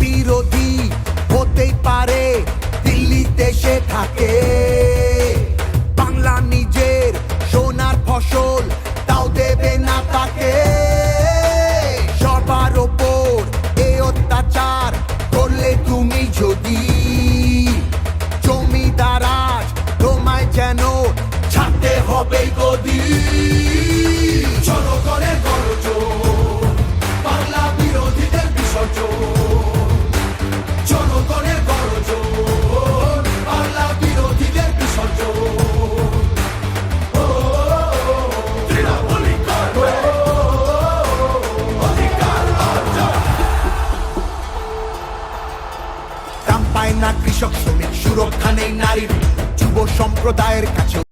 বিরোধী হতেই পারে, দিল্লিতে সে থাকে। বাংলা নিজের সোনার ফসল, তাও দেবে না তাকে। সবার ওপর এ অত্যাচার করলে তুমি যদি জমিদারাজ তোমায় যেন ছাড়তে হবে গদি। পায় না কৃষক শ্রমিক সুরক্ষা নেই নারীর। যুব সম্প্রদায়ের কাছে